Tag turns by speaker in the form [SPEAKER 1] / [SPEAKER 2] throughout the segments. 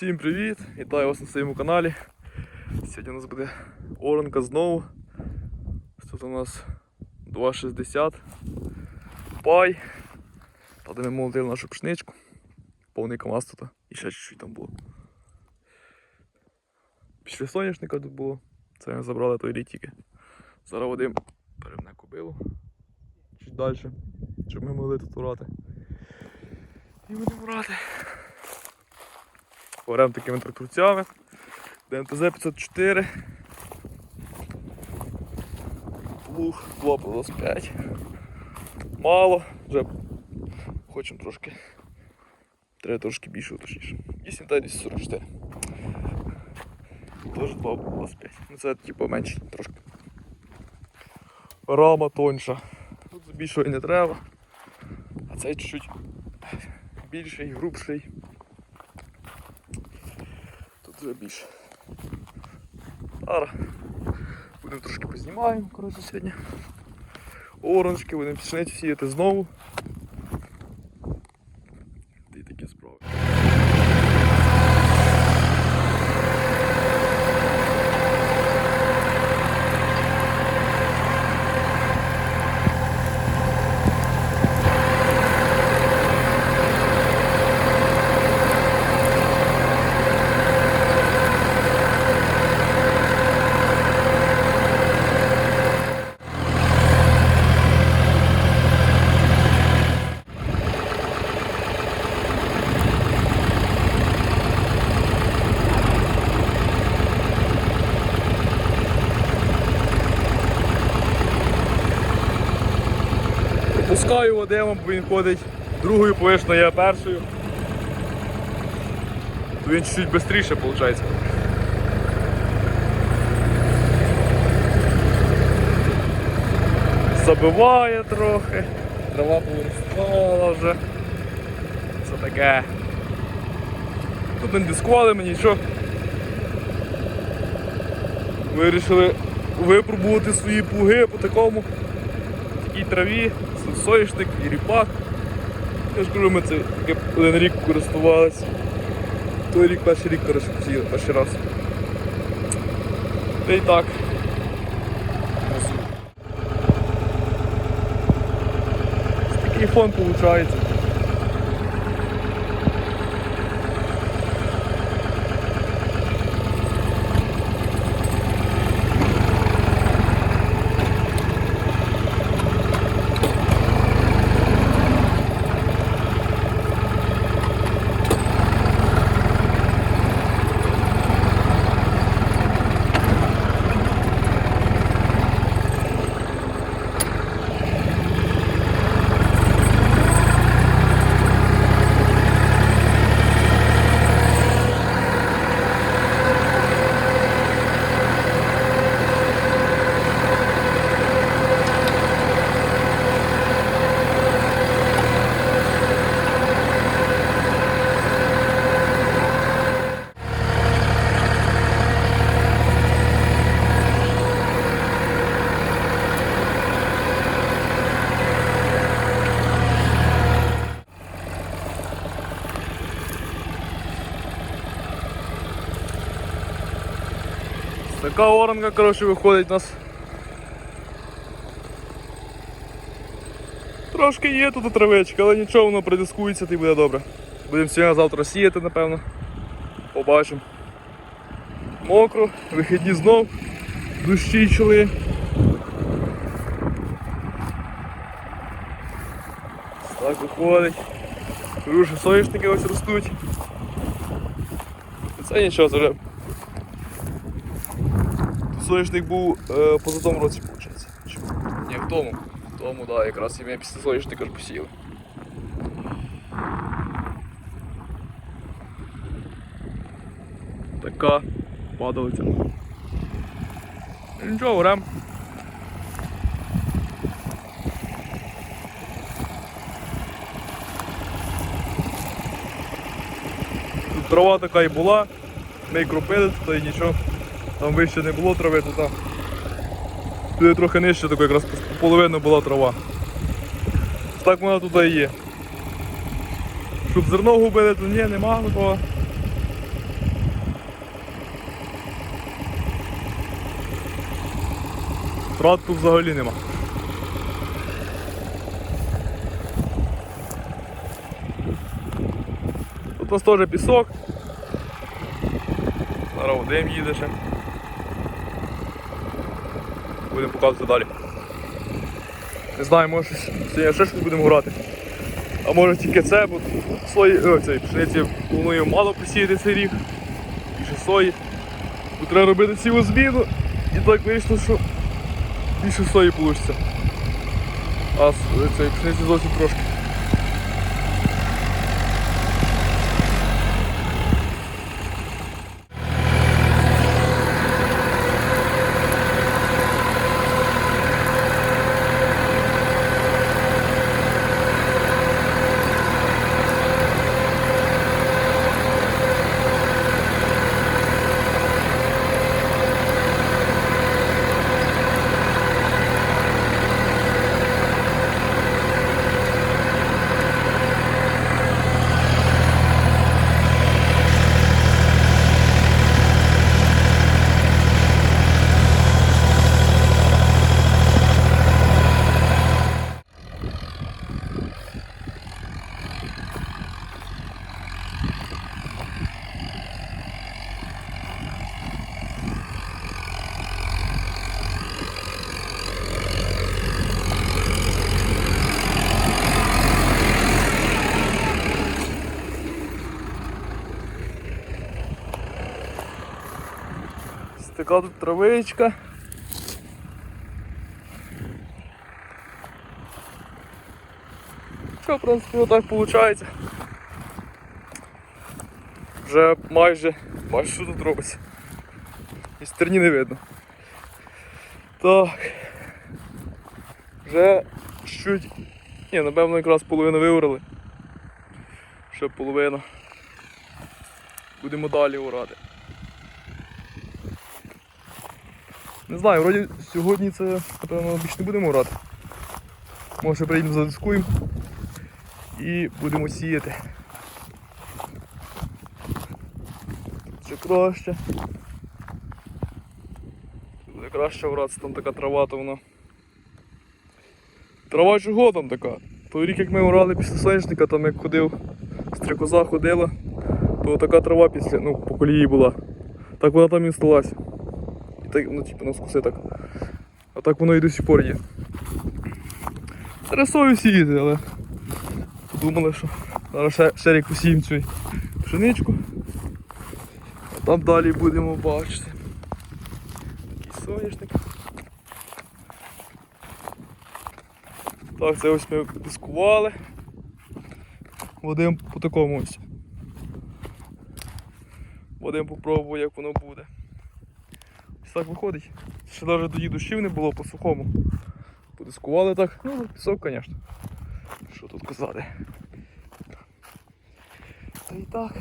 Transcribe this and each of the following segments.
[SPEAKER 1] Всім привіт! Вітаю вас на своєму каналі. Сьогодні у нас буде оранка знову. Тут у нас 2,60 пай. Та де ми молотили нашу пшеничку. Повний КАМАЗ тут. І ще чуть-чуть там було. Після соняшника тут було. Це ми забрали той рік тільки. Зараз Вадим перемне кобилу. Чуть далі. Щоб ми могли тут урати. І будемо урати. Орем такими тракторцями. ДМТЗ 504. Плуг 2 плюс 5. Мало, вже хочемо трошки. Треба трошки більше точніше. 8 та 244. Теж 2 плюс 5. Ну це типу менше трошки. Рама тоньша. Тут більшого не треба. А цей чуть-чуть більший, грубший. Вже більше. Зараз будемо трошки познімаємо, коротше, сьогодні. Оранжки, будемо пшеницю сіяти знову. Та й такі справи. Вадима, бо він ходить другою повишно, я першою. То він чуть-чуть швидше виходить. Забиває трохи, трава повиростала вже. Це таке. Тут не дискували мені нічого. Вирішили випробувати свої плуги по такому такій траві, соняшник і ріпак. Я ж кажу, ми це один рік користувалися. Той рік, перший рік коротше, перший раз. Та й так. Такий фон виходить. Така оранка, коротше, виходить у нас. Трошки є тут травичка, але нічого, воно придискується і буде добре. Будемо сьогодні завтра сіяти, напевно. Побачимо. Мокро, вихідні знов, дощі йшли. Так виходить. Що соняшники ось ростуть. Це нічого, вже Соняшник був е, поза тому році, виходить. Ні, в тому. В тому, так, да, якраз і ми після соняшника ж посіяли. Така падалиця. Нічого, орем. Трава така і була, ми й кропили, то і нічого. Там вище не було трави, то там туди трохи нижче, тако якраз половину була трава. Так вона туди і є. Щоб зерно губили, то ні, нема такого. Втрат взагалі нема. Тут у нас теж пісок. Зараз дим їде ще. Будемо показувати далі. Не знаю, може сьогодні ще щось будемо грати. А може тільки це, бо сої, о, цей, пшениці планую мало посіяти цей рік. Більше сої. Бо треба робити цілу зміну. І так вийшло, що більше сої вийде. А с- цей пшениці зовсім трошки. Ось Така тут травичка. Що, в принципі, отак виходить. Вже майже, майже що тут робиться. І стерні не видно. Так. Вже чуть. Ні, напевно, якраз половину виорали. Ще половина. Будемо далі урати. Знаю, вроді сьогодні це, напевно, більше не будемо грати. Може приїдемо задискуємо і будемо сіяти. Ще краще. Буде краще гратися, там така трава, то вона. Трава чого там така? Той рік як ми орали після сонячника, там як ходив, стрікоза ходила, то така трава після, ну, по колії була. Так вона там і сталася. Ну, типу, на скуси так. А так воно і до сих пор є. Рисою сіяти, але подумали, що зараз ще, ще рік посіємо цю пшеничку. А там далі будемо бачити. Такий соняшник. Так, це ось ми дискували. Вадим по такому ось. Вадим попробує, як воно буде. Так виходить. Ще навіть тоді дощів не було по сухому. Подискували так. Ну, пісок, звісно. Що тут казати? Та і так.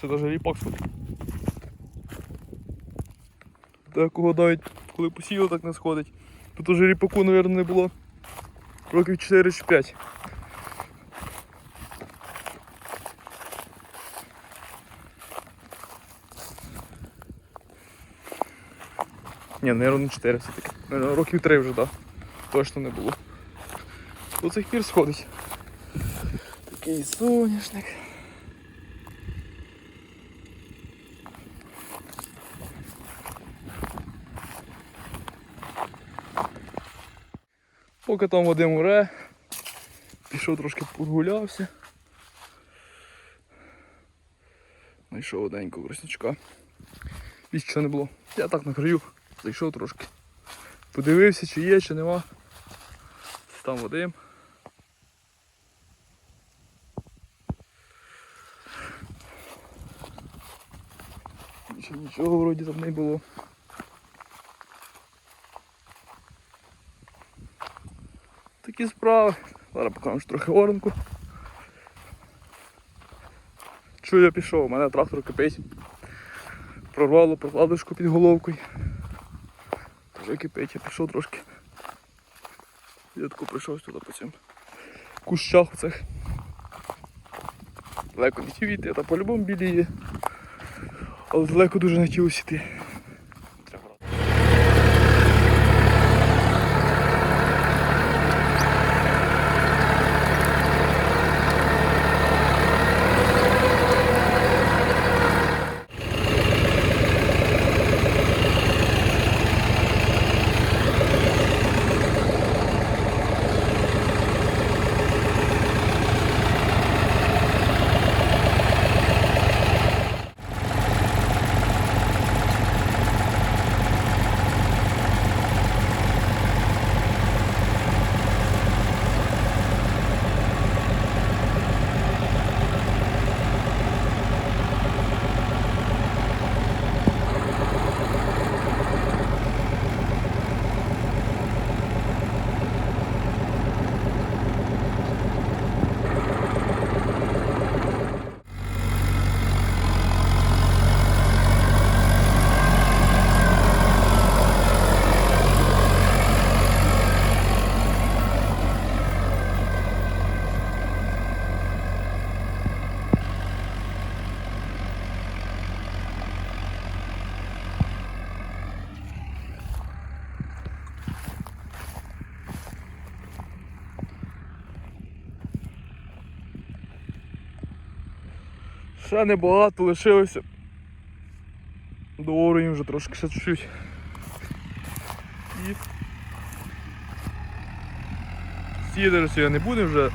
[SPEAKER 1] Це навіть ріпак сходить. Такого навіть коли посіяли, так не сходить. Тут уже ріпаку, мабуть, не було років 4 чи 5. Ні, наверное, не 4 все-таки. Років 3 вже, так. Точно не було. До цих пір сходить. Такий соняшник. Поки там Вадим уре, пішов трошки прогулявся. Знайшов одненького краснячка. Більше не було. Я так на краю зайшов трошки. Подивився, чи є, чи нема. Там Вадим. Ще нічого вроді там не було. Такі справи. Зараз покажу трохи оранку. Чую, я пішов, у мене трактор кипить. Прорвало прокладочку під головкою. Вже кипить, я пішов трошки. Я тако прийшов сюди по цим кущах оцих. Далеко не хотів йти, та по-любому білі є. Але далеко дуже не хотілося йти. Ще небагато лишилося. До уровня вже трошки ще чуть-чуть. І сіяти сьогодні не буде вже.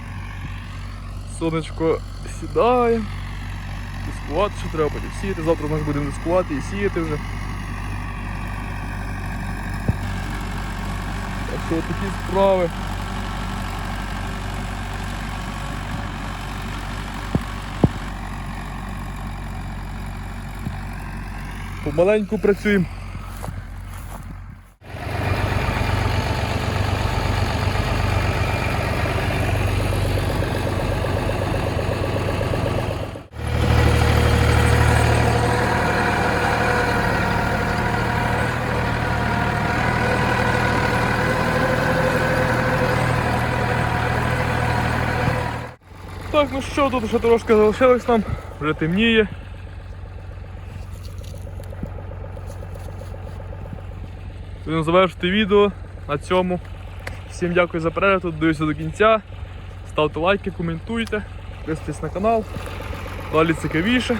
[SPEAKER 1] Сонечко сідає. Дискувати ще треба потім сіяти. Завтра ми будемо дискувати і сіяти вже. Так що такі справи. Помаленьку працюємо. Так, ну що, тут ще трошки залишилось нам, вже темніє. Будемо завершити відео на цьому. Всім дякую за перегляд, дивіться до кінця. Ставте лайки, коментуйте, підписуйтесь на канал. Далі цікавіше.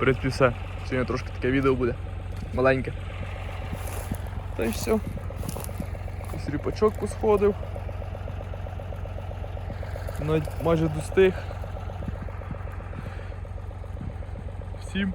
[SPEAKER 1] Принципі, все. Сьогодні трошки таке відео буде. Маленьке. Та й все. Ось ріпачок посходив. Майже достиг. Всім